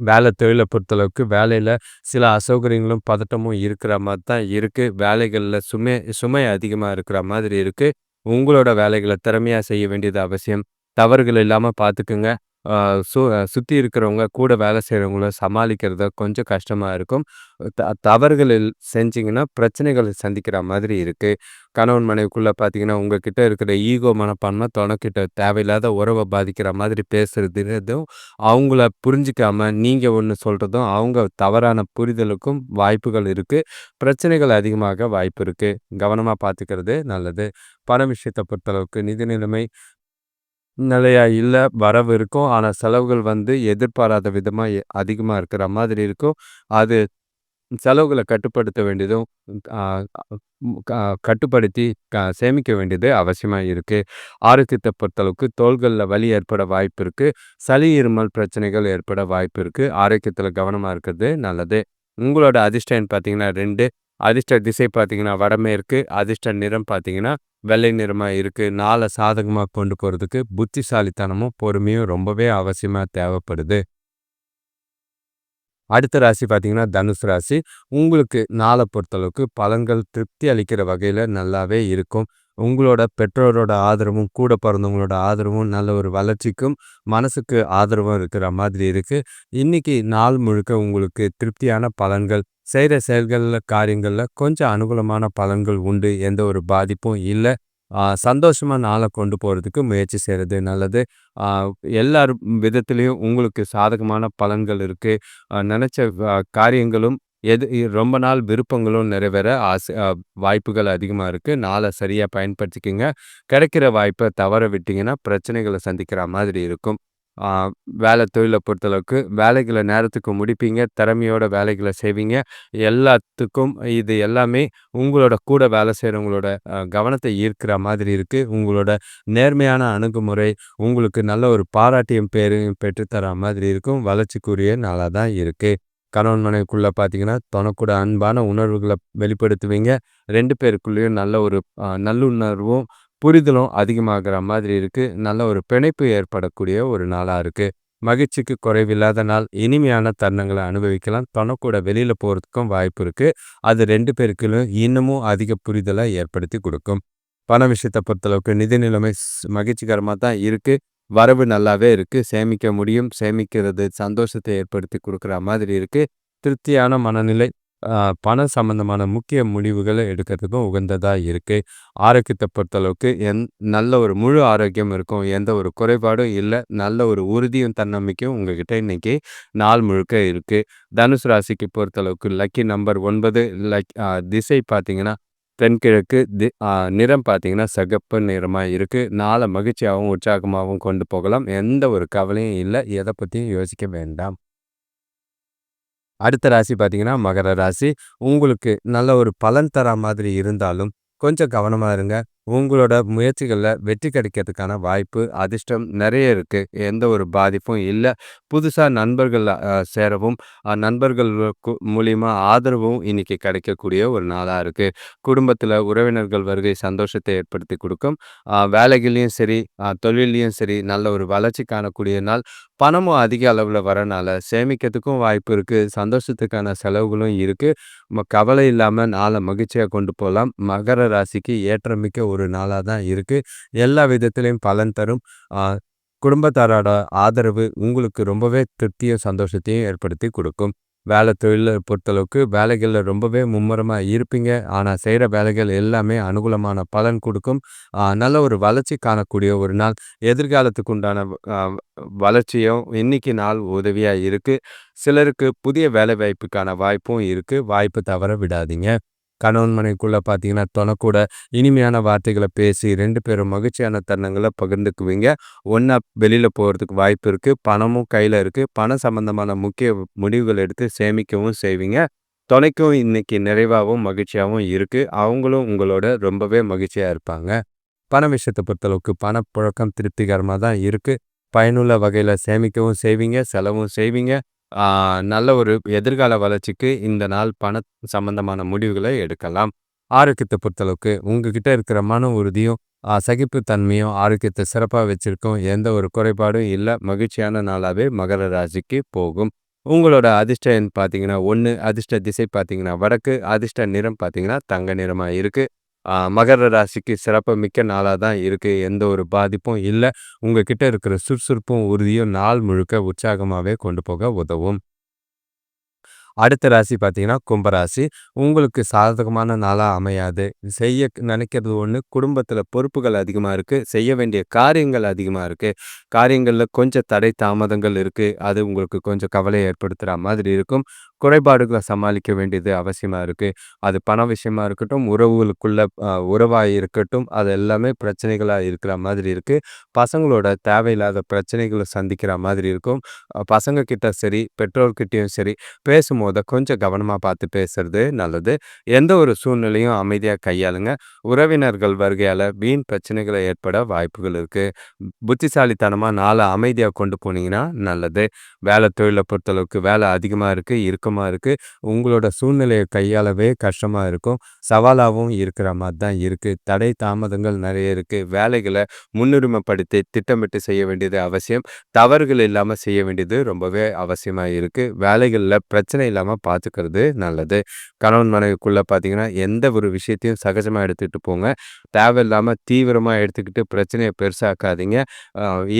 Speaker 1: வேலை தொழிலை பொறுத்தளவுக்கு வேலையில் சில அசௌகரியங்களும் பதட்டமும் இருக்கிற மாதிரி தான் இருக்குது வேலைகளில் சுமை சுமை அதிகமாக இருக்கிற மாதிரி இருக்குது உங்களோட வேலைகளை திறமையாக செய்ய வேண்டியது அவசியம். தவறுகள் இல்லாமல் பார்த்துக்குங்க சு சுற்றி இருக்கிறவங்க கூட வேலை செய்கிறவங்கள சமாளிக்கிறது கொஞ்சம் கஷ்டமாக இருக்கும். த தவறுகளில் செஞ்சிங்கன்னா பிரச்சனைகளை சந்திக்கிற மாதிரி இருக்குது கணவன் மனைவிக்குள்ளே பார்த்தீங்கன்னா உங்ககிட்ட இருக்கிற ஈகோ மனப்பான்மை துணைக்கிட்ட தேவையில்லாத உறவை பாதிக்கிற மாதிரி பேசுகிறதும் அவங்கள புரிஞ்சிக்காமல் நீங்கள் ஒன்று சொல்கிறதும் அவங்க தவறான புரிதலுக்கும் வாய்ப்புகள் இருக்குது பிரச்சனைகள் அதிகமாக வாய்ப்பு இருக்குது கவனமாக பார்த்துக்கிறது நல்லது. பண விஷயத்த பொறுத்தளவுக்கு நிதி நிலைமை நிலையா இல்லை வரவு இருக்கும். ஆனால் செலவுகள் வந்து எதிர்பாராத விதமாக அதிகமாக இருக்கிற மாதிரி இருக்கும். அது செலவுகளை கட்டுப்படுத்த வேண்டியதும் கட்டுப்படுத்தி க சேமிக்க வேண்டியது அவசியமாக இருக்குது ஆரோக்கியத்தை பொறுத்தளவுக்கு தோள்களில் வலி ஏற்பட வாய்ப்பு இருக்குது சளி, இருமல் பிரச்சனைகள் ஏற்பட வாய்ப்பு இருக்குது ஆரோக்கியத்தில் கவனமாக இருக்கிறது நல்லது. உங்களோட அதிர்ஷ்டம் பார்த்தீங்கன்னா ரெண்டு அதிர்ஷ்ட திசை பார்த்தீங்கன்னா வடமேற்கு. அதிர்ஷ்ட நிறம் பார்த்தீங்கன்னா வெள்ளை நிறமாக இருக்குது நாளை சாதகமாக கொண்டு போகிறதுக்கு புத்திசாலித்தனமும் பொறுமையும் ரொம்பவே அவசியமாக தேவைப்படுது. அடுத்த ராசி பார்த்தீங்கன்னா தனுசு ராசி. உங்களுக்கு நாளை பொறுத்தளவுக்கு பலன்கள் திருப்தி அளிக்கிற வகையில் நல்லாவே இருக்கும். உங்களோட பெற்றோரோட ஆதரவும் கூட பிறந்தவங்களோட ஆதரவும் நல்ல ஒரு வளர்ச்சிக்கும் மனசுக்கு ஆதரவும் இருக்கிற மாதிரி இருக்குது இன்றைக்கி நாள் முழுக்க உங்களுக்கு திருப்தியான பலன்கள் செய்கிற செயல்களில் காரியங்களில் கொஞ்சம் அனுகூலமான பலன்கள் உண்டு எந்த ஒரு பாதிப்பும் இல்லை சந்தோஷமாக நாளை கொண்டு போகிறதுக்கு முயற்சி செய்கிறது நல்லது. எல்லார் விதத்துலேயும் உங்களுக்கு சாதகமான பலன்கள் இருக்குது நினச்ச காரியங்களும் எது ரொம்ப நாள் விருப்பங்களும் நிறைவேற ஆசை வாய்ப்புகள் அதிகமாக இருக்குது நாளை சரியாக பயன்படுத்திக்கிங்க கிடைக்கிற வாய்ப்பை தவற விட்டீங்கன்னா, பிரச்சனைகளை சந்திக்கிற மாதிரி இருக்கும். வேலை தொழிலை பொறுத்தளவுக்கு வேலைகளை நேரத்துக்கு முடிப்பீங்க. திறமையோட வேலைகளை செய்வீங்க. எல்லாத்துக்கும் இது எல்லாமே உங்களோட கூட வேலை செய்கிறவங்களோட கவனத்தை ஈர்க்கிற மாதிரி இருக்குது உங்களோட நேர்மையான அணுகுமுறை உங்களுக்கு நல்ல ஒரு பாராட்டியும் பேரையும் பெற்றுத்தர மாதிரி இருக்கும். வளர்ச்சிக்குரிய நாளாக தான் இருக்குது கணவன் மனைவிக்குள்ளே பார்த்தீங்கன்னா, தனக்கூட அன்பான உணர்வுகளை வெளிப்படுத்துவீங்க. ரெண்டு பேருக்குள்ளேயும் நல்ல ஒரு நல்லுணர்வும், புரிதலும் அதிகமாகிற மாதிரி இருக்குது நல்ல ஒரு பிணைப்பு ஏற்படக்கூடிய ஒரு நாளாக இருக்குது மகிழ்ச்சிக்கு குறைவில்லாத நாள். இனிமையான தருணங்களை அனுபவிக்கலாம். தனக்கூட வெளியில் போகிறதுக்கும் வாய்ப்பு இருக்குது அது ரெண்டு பேருக்கிலும் இன்னமும் அதிக புரிதலை ஏற்படுத்தி கொடுக்கும் பண விஷயத்தை பொறுத்தளவுக்கு நிதி நிலைமை மகிழ்ச்சிகரமாக தான் இருக்குது வரவு நல்லாவே இருக்குது சேமிக்க முடியும். சேமிக்கிறது சந்தோஷத்தை ஏற்படுத்தி கொடுக்குற மாதிரி இருக்குது திருப்தியான மனநிலை. பண பணம் சம்பந்தமான முக்கிய முடிவுகளை எடுக்கிறதுக்கும் உகந்ததாக இருக்குது ஆரோக்கியத்தை பொறுத்தளவுக்கு எந் நல்ல ஒரு முழு ஆரோக்கியம் இருக்கும். எந்த ஒரு குறைபாடும் இல்லை நல்ல ஒரு உறுதியும், தன்னம்பிக்கையும் உங்ககிட்ட இன்றைக்கி நாள் முழுக்க இருக்குது தனுசு ராசிக்கு பொறுத்தளவுக்கு லக்கி நம்பர் ஒன்பது லக் திசை பார்த்தீங்கன்னா, தென்கிழக்கு. தி நிறம் பார்த்தீங்கன்னா, சிகப்பு நிறமாக இருக்குது நாளை மகிழ்ச்சியாகவும் உற்சாகமாகவும் கொண்டு போகலாம். எந்த ஒரு கவலையும் இல்லை எதை பற்றியும் யோசிக்க வேண்டாம். அடுத்த ராசி பார்த்தீங்கன்னா, மகர ராசி. உங்களுக்கு நல்ல ஒரு பலன் தரா மாதிரி இருந்தாலும், கொஞ்சம் கவனமாக இருங்க. உங்களோட முயற்சிகளில் வெற்றி கிடைக்கிறதுக்கான வாய்ப்பு, அதிர்ஷ்டம் நிறைய இருக்குது எந்த ஒரு பாதிப்பும் இல்லை புதுசாக நண்பர்கள் சேரவும், நண்பர்கள் மூலிமா ஆதரவும் இன்னைக்கு கிடைக்கக்கூடிய ஒரு நாளாக இருக்குது குடும்பத்தில் உறவினர்கள் வருகை சந்தோஷத்தை ஏற்படுத்தி கொடுக்கும் அ சரி, தொழிலையும் சரி நல்ல ஒரு வளர்ச்சி காணக்கூடிய நாள். பணமும் அதிக அளவில் வரனால சேமிக்கிறதுக்கும் வாய்ப்பு இருக்குது சந்தோஷத்துக்கான செலவுகளும் இருக்குது கவலை இல்லாமல் நாளை மகிழ்ச்சியாக கொண்டு போகலாம் மகர ராசிக்கு ஏற்றமிக்க ஒரு நாளாக தான் இருக்குது எல்லா விதத்துலேயும் பலன் தரும். குடும்பத்தாரோட ஆதரவு உங்களுக்கு ரொம்பவே திருப்தியும், சந்தோஷத்தையும் ஏற்படுத்தி கொடுக்கும். வேலை தொழிலை பொறுத்தளவுக்கு வேலைகளில் ரொம்பவே மும்முரமாக இருப்பீங்க. ஆனால் செய்கிற வேலைகள் எல்லாமே அனுகூலமான பலன் கொடுக்கும் நல்ல ஒரு வளர்ச்சி காணக்கூடிய ஒரு நாள். எதிர்காலத்துக்கு உண்டான வளர்ச்சியும் இன்னைக்கு நாள் உதவியாக இருக்குது சிலருக்கு புதிய வேலைவாய்ப்புக்கான வாய்ப்பும் இருக்குது வாய்ப்பு தவற விடாதீங்க. கணவன்மனைக்குள்ளே பார்த்தீங்கன்னா, தொனக்கூட இனிமையான வார்த்தைகளை பேசி ரெண்டு பேரும் மகிழ்ச்சியான தருணங்களை பகிர்ந்துக்குவீங்க. ஒன்றா வெளியில் போகிறதுக்கு வாய்ப்பு இருக்குது பணமும் கையில் இருக்குது பணம் சம்மந்தமான முக்கிய முடிவுகள் எடுத்து சேமிக்கவும் செய்வீங்க. துணைக்கும் இன்னைக்கு நிறைவாகவும் மகிழ்ச்சியாகவும் இருக்குது அவங்களும் உங்களோட ரொம்பவே மகிழ்ச்சியாக இருப்பாங்க. பண விஷயத்தை பொறுத்தளவுக்கு பணப்புழக்கம் திருப்திகரமாக தான் இருக்குது பயனுள்ள வகையில் சேமிக்கவும் செய்வீங்க. செலவும் செய்வீங்க. ஆ நல்ல ஒரு எதிர்கால வளர்ச்சிக்கு இந்த நாள் பண சம்பந்தமான முடிவுகளை எடுக்கலாம். ஆரோக்கியத்த பொறுத்தளவுக்கு உங்ககிட்ட இருக்கிற மன உறுதியும், சகிப்புத்தன்மையும் ஆரோக்கியத்த சிறப்பா வச்சிருக்கும். எந்த ஒரு குறைபாடும் இல்ல. மகிழ்ச்சியான நாளாவே மகர ராசிக்கு போகும். உங்களோட அதிர்ஷ்ட எண் பார்த்தீங்கன்னா 1, அதிர்ஷ்ட திசை பார்த்தீங்கன்னா வடக்கு, அதிர்ஷ்ட நிறம் பார்த்தீங்கன்னா தங்க நிறமா இருக்கு. மகர ராசிக்கு சிறப்பு மிக்க நாளாக தான் இருக்குது எந்த ஒரு பாதிப்பும் இல்லை உங்ககிட்ட இருக்கிற சுறுசுறுப்பும், உறுதியும் நாள் முழுக்க உற்சாகமாகவே கொண்டு போக உதவும். அடுத்த ராசி பார்த்தீங்கன்னா, கும்பராசி. உங்களுக்கு சாதகமான நாளாக அமையாது. செய்ய நினைக்கிறது ஒன்று குடும்பத்தில் பொறுப்புகள் அதிகமாக இருக்குது செய்ய வேண்டிய காரியங்கள் அதிகமாக இருக்குது காரியங்களில் கொஞ்சம் தடை, தாமதங்கள் இருக்குது அது உங்களுக்கு கொஞ்சம் கவலையை ஏற்படுத்துகிற மாதிரி இருக்கும். குறைபாடுகளை சமாளிக்க வேண்டியது அவசியமாக இருக்குது அது பண விஷயமா இருக்கட்டும், உறவுகளுக்குள்ள உறவாக இருக்கட்டும், அது எல்லாமே பிரச்சனைகளாக இருக்கிற மாதிரி இருக்குது பசங்களோட தேவையில்லாத பிரச்சனைகளை சந்திக்கிற மாதிரி இருக்கும். பசங்க கிட்ட சரி, பெற்றோர்கிட்டையும் சரி, பேசும்போது கொஞ்சம் கவனமாக பார்த்து பேசுறது நல்லது. எந்த ஒரு சூழ்நிலையும் அமைதியாக கையாளுங்க. உறவினர்கள் வருகையால் வீண் பிரச்சனைகளை ஏற்பட வாய்ப்புகள் இருக்குது புத்திசாலித்தனமாக நாளை அமைதியாக கொண்டு போனீங்கன்னா நல்லது. வேலை தொழிலை பொறுத்தளவுக்கு வேலை அதிகமாக இருக்குது இருக்கும் நெருக்கமாக இருக்குது உங்களோட சூழ்நிலையை கையாளவே கஷ்டமாக இருக்கும். சவாலாகவும் இருக்கிற மாதிரி தான் இருக்குது தடை, தாமதங்கள் நிறைய இருக்குது வேலைகளை முன்னுரிமைப்படுத்தி திட்டமிட்டு செய்ய வேண்டியது அவசியம். தவறுகள் இல்லாமல் செய்ய வேண்டியது ரொம்பவே அவசியமாக இருக்குது வேலைகளில் பிரச்சனை இல்லாமல் பார்த்துக்கிறது நல்லது. கணவன் மனைவிக்குள்ளே பார்த்தீங்கன்னா, எந்த ஒரு விஷயத்தையும் சகஜமாக எடுத்துகிட்டு போங்க. தேவையில்லாமல் தீவிரமாக எடுத்துக்கிட்டு பிரச்சனையை பெருசாக்காதீங்க.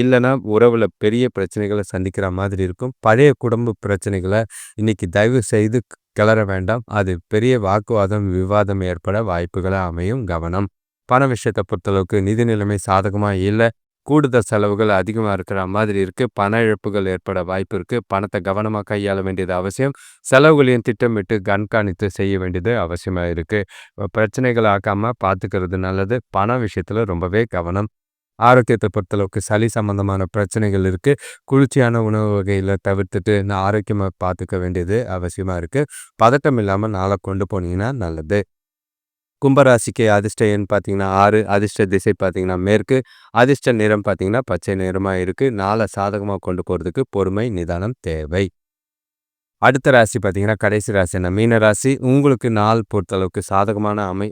Speaker 1: இல்லைன்னா உறவில் பெரிய பிரச்சனைகளை சந்திக்கிற மாதிரி இருக்கும். பழைய குடும்ப பிரச்சனைகளை இன்னைக்கு தயவு செய்து கிளற வேண்டாம். அது பெரிய வாக்குவாதம், விவாதம் ஏற்பட வாய்ப்புகளை அமையும். கவனம். பண விஷயத்தை பொறுத்தளவுக்கு நிதி நிலைமை சாதகமாக இல்லை கூடுதல் செலவுகள் அதிகமாக இருக்கிற மாதிரி இருக்குது பண இழப்புகள் ஏற்பட வாய்ப்பு இருக்குது பணத்தை கவனமாக கையாள வேண்டியது அவசியம் செலவுகளையும் திட்டமிட்டு கண்காணித்து செய்ய வேண்டியது அவசியமாக இருக்குது பிரச்சனைகள் ஆக்காமல் பார்த்துக்கிறது நல்லது பண விஷயத்தில் ரொம்பவே கவனம் ஆரோக்கியத்தை பொறுத்தளவுக்கு சளி சம்பந்தமான பிரச்சனைகள் இருக்குது குளிர்ச்சியான உணவு வகையில் தவிர்த்துட்டு நான் ஆரோக்கியமாக பார்த்துக்க வேண்டியது அவசியமாக இருக்குது பதட்டம் இல்லாமல் நாளை கொண்டு போனீங்கன்னா நல்லது. கும்பராசிக்கு அதிர்ஷ்ட எண் பார்த்தீங்கன்னா ஆறு அதிர்ஷ்ட திசை பார்த்தீங்கன்னா மேற்கு அதிர்ஷ்ட நிறம் பார்த்தீங்கன்னா பச்சை நிறமாக இருக்குது நாளை சாதகமாக கொண்டு போகிறதுக்கு பொறுமை நிதானம் தேவை. அடுத்த ராசி பார்த்தீங்கன்னா கடைசி ராசி என்ன? மீன ராசி. உங்களுக்கு நாள் பொறுத்தளவுக்கு சாதகமான அமை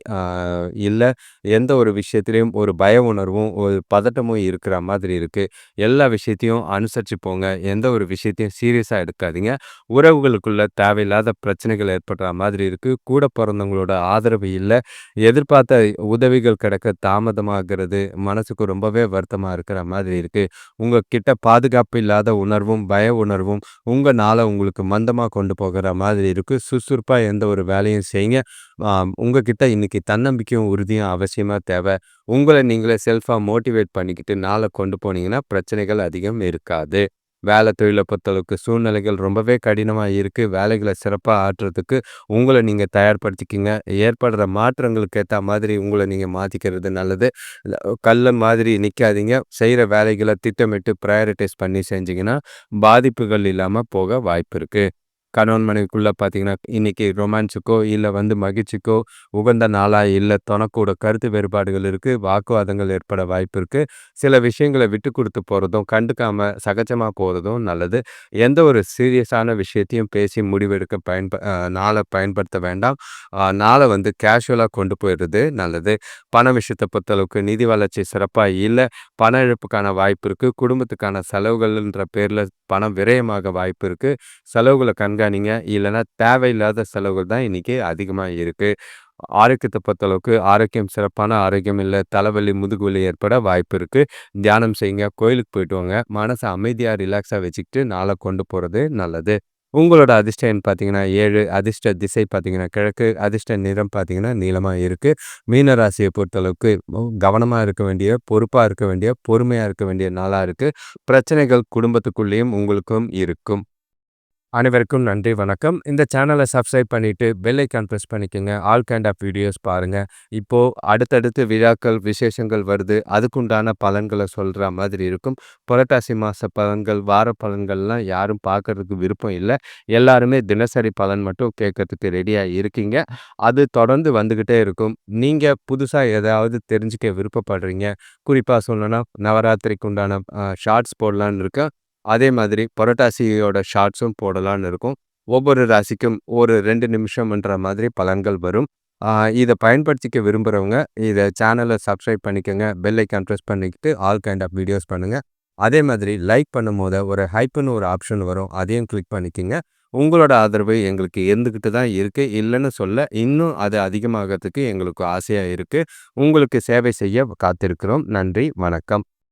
Speaker 1: இல்லை எந்த ஒரு விஷயத்துலையும் ஒரு பய உணர்வும் ஒரு பதட்டமும் இருக்கிற மாதிரி இருக்குது எல்லா விஷயத்தையும் அனுசரித்து போங்க. எந்த ஒரு விஷயத்தையும் சீரியஸாக எடுக்காதீங்க. உறவுகளுக்குள்ள தேவையில்லாத பிரச்சனைகள் ஏற்படுற மாதிரி இருக்குது கூட பிறந்தவங்களோட ஆதரவு இல்லை. எதிர்பார்த்த உதவிகள் கிடைக்க தாமதமாகிறது. மனசுக்கு ரொம்பவே வருத்தமாக இருக்கிற மாதிரி இருக்குது உங்கள் கிட்ட பாதுகாப்பு இல்லாத உணர்வும் பய உணர்வும் உங்கள் நாளை உங்களுக்கு மந்தம் வேகமாக கொண்டு போகிற மாதிரி இருக்குது சுறுசுறுப்பாக எந்த ஒரு வேலையும் செய்யுங்க. உங்ககிட்ட இன்றைக்கி தன்னம்பிக்கையும் உறுதியும் அவசியமாக தேவை. உங்களை நீங்களே செல்ஃபாக மோட்டிவேட் பண்ணிக்கிட்டு நாளை கொண்டு போனீங்கன்னா பிரச்சனைகள் அதிகம் இருக்காது. வேலை தொழிலை பொறுத்தளவுக்கு சூழ்நிலைகள் ரொம்பவே கடினமாக இருக்குது வேலைகளை சிறப்பாக ஆற்றுறதுக்கு உங்களை நீங்கள் தயார்படுத்திக்கிங்க. ஏற்படுற மாற்றங்களுக்கு ஏற்ற மாதிரி உங்களை நீங்கள் மாற்றிக்கிறது நல்லது. கல்ல மாதிரி நிற்காதீங்க செய்கிற வேலைகளை திட்டமிட்டு ப்ரையாரிட்டைஸ் பண்ணி செஞ்சிங்கன்னா பாதிப்புகள் இல்லாமல் போக வாய்ப்பு இருக்குது கணவன் மனைவிக்குள்ள பார்த்தீங்கன்னா இன்னைக்கு ரொமான்ஸுக்கோ இல்லை வந்து மகிழ்ச்சிக்கோ உகந்த நாளாக இல்லை தனக்கூட கருத்து வேறுபாடுகள் இருக்குது வாக்குவாதங்கள் ஏற்பட வாய்ப்பு இருக்குது சில விஷயங்களை விட்டு கொடுத்து போகிறதும் கண்டுக்காமல் சகஜமாக போகிறதும் நல்லது. எந்த ஒரு சீரியஸான விஷயத்தையும் பேசி முடிவெடுக்க பயன்ப நாளை பயன்படுத்த வேண்டாம். நாளை வந்து கேஷுவலாக கொண்டு போயிடுறது நல்லது. பண விஷயத்தை பொறுத்தளவுக்கு நிதி வளர்ச்சி சிறப்பாக இல்லை பண இழப்புக்கான வாய்ப்பு இருக்குது குடும்பத்துக்கான செலவுகள்ன்ற பேரில் பணம் விரயமாக வாய்ப்பு இருக்குது செலவுகளை கண்காணிங்க இல்லைன்னா தேவையில்லாத செலவுகள் தான் இன்றைக்கி அதிகமாக இருக்குது ஆரோக்கியத்தை பொறுத்தளவுக்கு ஆரோக்கியம் சிறப்பான ஆரோக்கியம் இல்லை தலைவலி முதுகுவலி ஏற்பட வாய்ப்பு இருக்குது தியானம் செய்யுங்க கோயிலுக்கு போயிட்டு வாங்க. மனசை அமைதியாக ரிலாக்ஸாக வச்சுக்கிட்டு நாளை கொண்டு போகிறது நல்லது. உங்களோட அதிர்ஷ்ட எண் பார்த்தீங்கன்னா ஏழு அதிர்ஷ்ட திசை பார்த்தீங்கன்னா கிழக்கு அதிர்ஷ்ட நிறம் பார்த்தீங்கன்னா நீளமாக இருக்குது மீனராசியை பொறுத்தளவுக்கு கவனமாக இருக்க வேண்டிய பொறுப்பாக இருக்க வேண்டிய பொறுமையாக இருக்க வேண்டிய நாளாக இருக்குது பிரச்சனைகள் குடும்பத்துக்குள்ளேயும் உங்களுக்கும் இருக்கும். அனைவருக்கும் நன்றி வணக்கம். இந்த சேனலை சப்ஸ்கிரைப் பண்ணிவிட்டு பெல் ஐக்கான் ப்ரெஸ் பண்ணிக்கோங்க. ஆல் கைண்ட் ஆஃப் வீடியோஸ் பாருங்கள் இப்போது அடுத்தடுத்து விழாக்கள் விசேஷங்கள் வருது. அதுக்குண்டான பலன்களை சொல்கிற மாதிரி இருக்கும். புரட்டாசி மாத பலன்கள் வார பலன்கள்லாம் யாரும் பார்க்கறதுக்கு விருப்பம் இல்லை. எல்லாருமே தினசரி பலன் மட்டும் கேட்கறதுக்கு ரெடியாக இருக்கீங்க. அது தொடர்ந்து வந்துக்கிட்டே இருக்கும். நீங்கள் புதுசாக ஏதாவது தெரிஞ்சுக்க விருப்பப்படுறீங்க. குறிப்பாக சொல்லணும்னா நவராத்திரிக்கு உண்டான ஷார்ட்ஸ் போடலான்னு இருக்கேன். அதே மாதிரி புரட்டாசியோட ஷார்ட்ஸும் போடலான்னு இருக்கும். ஒவ்வொரு ராசிக்கும் ஒரு ரெண்டு நிமிஷம்ன்ற மாதிரி பலன்கள் வரும். இதை பயன்படுத்திக்க விரும்புகிறவங்க இதை சேனலை சப்ஸ்கிரைப் பண்ணிக்கோங்க. பெல் ஐக்கான் ப்ரெஸ் பண்ணிக்கிட்டு ஆல் கைண்ட் ஆஃப் வீடியோஸ் பண்ணுங்கள் அதே மாதிரி லைக் பண்ணும் போது ஒரு ஹைப்புன்னு ஒரு ஆப்ஷன் வரும். அதையும் கிளிக் பண்ணிக்கோங்க. உங்களோட ஆதரவு எங்களுக்கு இருந்துக்கிட்டு தான் இருக்குது இல்லைன்னு சொல்ல இன்னும் அது அதிகமாகிறதுக்கு எங்களுக்கு ஆசையாக இருக்குது உங்களுக்கு சேவை செய்ய காத்திருக்கிறோம். நன்றி வணக்கம்.